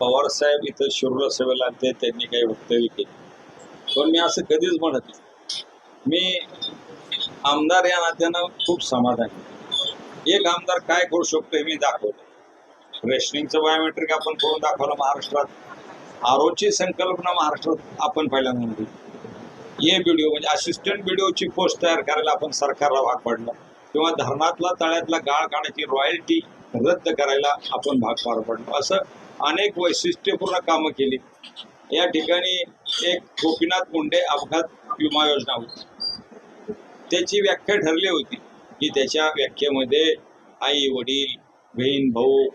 पवार साहेब इथं शिरूर सेवेला आले त्यांनी काही वक्तव्य केले. पण मी असं कधीच म्हणत नाही. मी आमदार या नात्यानं खूप समाधानी एक आमदार काय करू शकतो हे मी दाखवलं रेशनिंगचं बायोमेट्रिक आपण करून दाखवलं महाराष्ट्रात. आरोची संकल्पना महाराष्ट्रात आपण पहिल्यांदा म्हणतो. ए व्हिडिओ म्हणजे असिस्टंट बीडीओची पोस्ट तयार करायला आपण सरकारला भाग पडलं. किंवा धरणातला तळ्यातला गाळ काढायची रॉयल्टी रद्द करायला आपण भाग पार पडलो. असं अनेक वैशिष्ट्यपूर्ण कामं केली. या ठिकाणी एक गोपीनाथ मुंडे अपघात विमा योजना होती. त्याची व्याख्या ठरली होती की त्याच्या व्याख्येमध्ये आई वडील बहीण भाऊ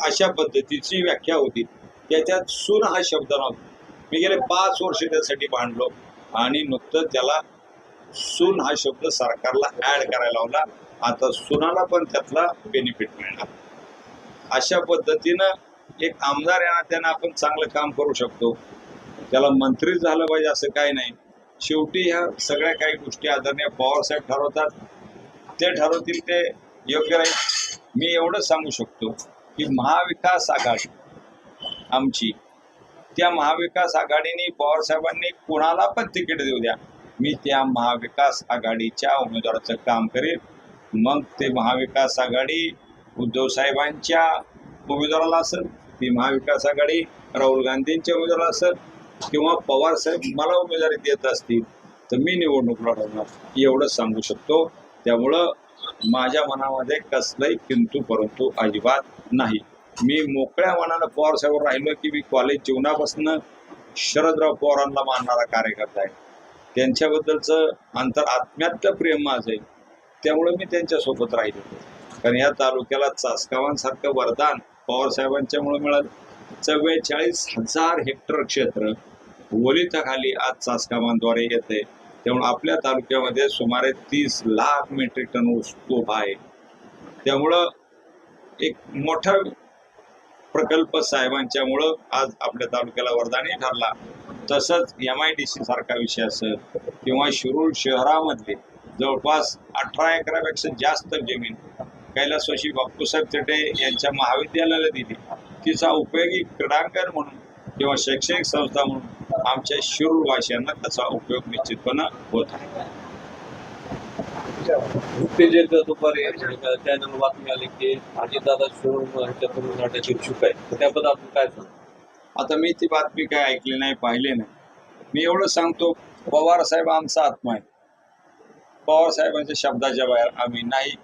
अशा पद्धतीची व्याख्या होती. त्याच्यात सून हा शब्द नव्हता. मी गेले पाच वर्ष त्यासाठी भांडलो आणि नुकतं त्याला सून हा शब्द सरकारला ऍड करायला लावला. आता सुनाला पण त्यातला बेनिफिट मिळणार. अशा पद्धतीनं एक आमदार यांना त्यांना आपण चांगलं काम करू शकतो. त्याला मंत्री झालं पाहिजे असं काही नाही. शेवटी ह्या सगळ्या काही गोष्टी आदरणीय पवारसाहेब ठरवतात. ते ठरवतील ते योग्य राहील मी एवढंच सांगू शकतो की महाविकास आघाडी आमची त्या महाविकास आघाडीने पवार साहेबांनी कुणाला पण तिकीट देऊ द्या. मी त्या महाविकास आघाडीच्या उमेदवाराचं काम करेन. मग ते महाविकास आघाडी उद्धव साहेबांच्या उमेदवाराला असेल मी महाविकास आघाडी राहुल गांधींच्या उमेदवाराला असेल किंवा पवार साहेब मला उमेदवारी देत असतील तर मी निवडणूक लढवणार एवढं सांगू शकतो. त्यामुळं माझ्या मनामध्ये कसलंही किंतु परंतु अजिबात नाही. मी मोकळ्या मनानं पवार साहेब राहिलो की मी कॉलेज जीवनापासून शरदराव पवारांना मानणारा कार्यकर्ता आहे. त्यांच्याबद्दलचं अंतर आत्म्यातलं प्रेम माझं आहे. त्यामुळे मी त्यांच्यासोबत राहिलो कारण या तालुक्याला चासगावांसारखं वरदान पवार साहेबांच्यामुळे मिळालं. चव्वेचाळीस हजार हेक्टर क्षेत्र वलिताखाली आज चासकामांद्वारे येते. त्यामुळे आपल्या तालुक्यामध्ये सुमारे तीस लाख मेट्रिक टन ऊस उभा आहे. त्यामुळं एक मोठा प्रकल्प साहेबांच्यामुळं आज आपल्या तालुक्याला वरदानी ठरला. तसंच एम आय डी सी सारखा विषय असेल किंवा शिरूर शहरामधले जवळपास अठरा एकरापेक्षा जास्त जमीन कैलासवाशी बापूसाहेब तिथे यांच्या महाविद्यालयाला दिली. तिचा उपयोगी क्रीडांगण म्हणून किंवा शैक्षणिक संस्था म्हणून आमच्या शिरूर वासियांना त्याचा उपयोग निश्चितपणे होत आहे. नुकतेच दुपारी बातमी आली की अजितदादा शिरूर नाट्याची इच्छुक आहे. त्याबद्दल आपण काय आता मी ती बातमी काय ऐकली नाही पाहिली नाही. मी एवढं सांगतो पवार साहेब आमचा आत्मा आहे. पवार साहेबांच्या शब्दाच्या बाहेर आम्ही नाही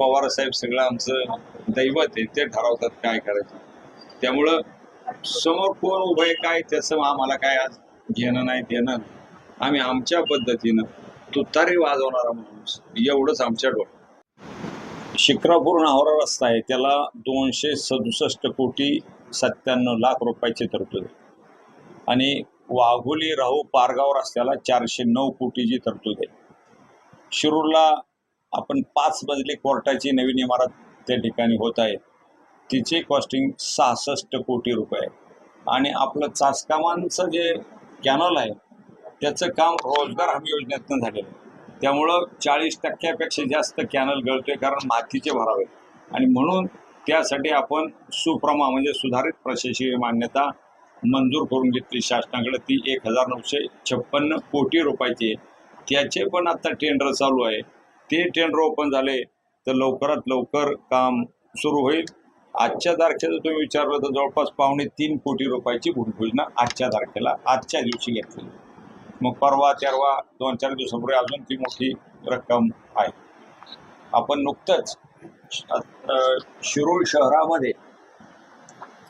पवार साहेब सगळं आमचं दैवत आहे ते ठरवतात काय करायचं. त्यामुळं समोर कोण उभं आहे काय त्याचं आम्हाला काय आज घेणं नाही देणं आम्ही आमच्या पद्धतीनं तुतारी वाजवणारा माणूस एवढंच आमच्या डोळ शिक्रापूर नावरा रस्ता आहे त्याला दोनशे सदुसष्ट कोटी सत्त्याण्णव लाख रुपयाची तरतूद आहे. आणि वाघोली राहू पारगाव रस्त्याला चारशे नऊ कोटीची तरतूद आहे. शिरूरला आपण पाच मजली कोर्टाची नवीन इमारत त्या ठिकाणी होत आहे. तिचे कॉस्टिंग सहासष्ट कोटी रुपये आणि आपलं चासकामांचं जे कॅनल आहे त्याचं काम रोजगार हमी योजनेतनं झालेलं आहे. त्यामुळं चाळीस टक्क्यापेक्षा जास्त कॅनल गळतोय कारण मातीचे भरावे. आणि म्हणून त्यासाठी आपण सुप्रमा म्हणजे सुधारित प्रशासकीय मान्यता मंजूर करून घेतली शासनाकडे. ती एक हजार नऊशे छप्पन्न कोटी रुपयाची आहे. त्याचे पण आता टेंडर चालू आहे. ते टेंडर ओपन झाले तर लवकरात लवकर काम सुरू होईल. आजच्या तारखेचं तुम्ही विचारलं तर जवळपास पावणे तीन कोटी रुपयाची भूमिपूजना आजच्या तारखेला आजच्या दिवशी घेतली. मग परवा तेरवा दोन चार दिवसापूर्वी अजून ती मोठी रक्कम आहे. आपण नुकतंच शिरूळ शिरूर शहरामध्ये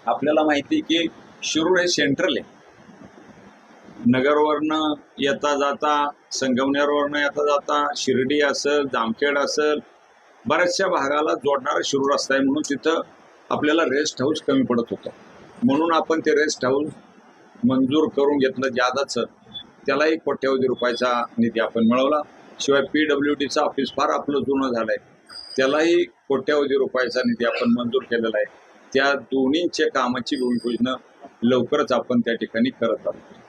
आपल्याला माहिती आहे की शिरूर हे सेंट्रल आहे. नगरवरनं येता जाता संगमनेरवरनं येता जाता शिर्डी असेल जामखेड असेल बऱ्याचशा भागाला जोडणारा शिरूर रस्ता आहे म्हणून तिथं आपल्याला रेस्ट हाऊस कमी पडत होतं. म्हणून आपण ते रेस्ट हाऊस मंजूर करून घेतलं जादाचं त्यालाही कोट्यवधी रुपयाचा निधी आपण मिळवला. शिवाय पी डब्ल्यू डीचं ऑफिस फार आपलं जुनं झालं आहे त्यालाही कोट्यावधी रुपयाचा निधी आपण मंजूर केलेला आहे. त्या दोन्हीचे कामाची भूमिपूजनं लवकरच आपण त्या ठिकाणी करत आहोत.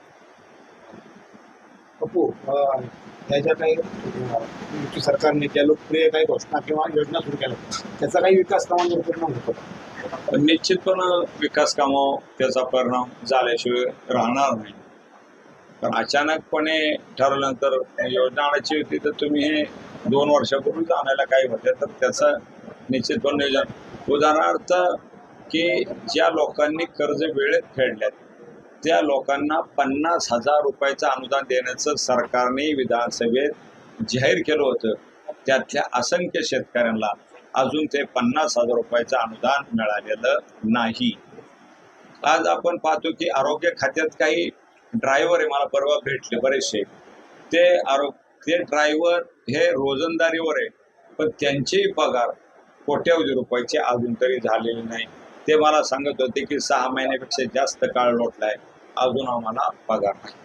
पप्पू अं, त्याच्या काही सरकारने ज्या लोकप्रिय काही घोषणा किंवा योजना सुरू केल्या त्याचा काही विकास कामांवर परिणाम होतो निश्चितपणे विकास कामावर त्याचा परिणाम झाल्याशिवाय राहणार नाही. कारण अचानकपणे ठरवल्यानंतर योजना आणायची होती तर तुम्ही हे दोन वर्षापूर्वीच आणायला काही होते तर त्याचं निश्चितपणे नियोजन. उदाहरणार्थ की ज्या लोकांनी कर्ज वेळेत फेडल्यात त्या लोकांना पन्नास हजार रुपयाचं अनुदान देण्याचं सरकारने विधानसभेत जाहीर केलं होतं. त्यातल्या असंख्य शेतकऱ्यांना अजून ते पन्नास हजार रुपयाचं अनुदान मिळालेलं नाही. आज आपण पाहतो की आरोग्य खात्यात काही ड्रायव्हर आहे मला परवा भेटले बरेचसे. ते आरोग्य ते ड्रायव्हर हे रोजंदारीवर आहे पण त्यांचेही पगार कोट्यावधी रुपयाचे अजून तरी झालेले नाही. ते मला सांगत होते की सहा महिन्यापेक्षा जास्त काळ लोटलाय. अजून आम्हाला पगार नाही.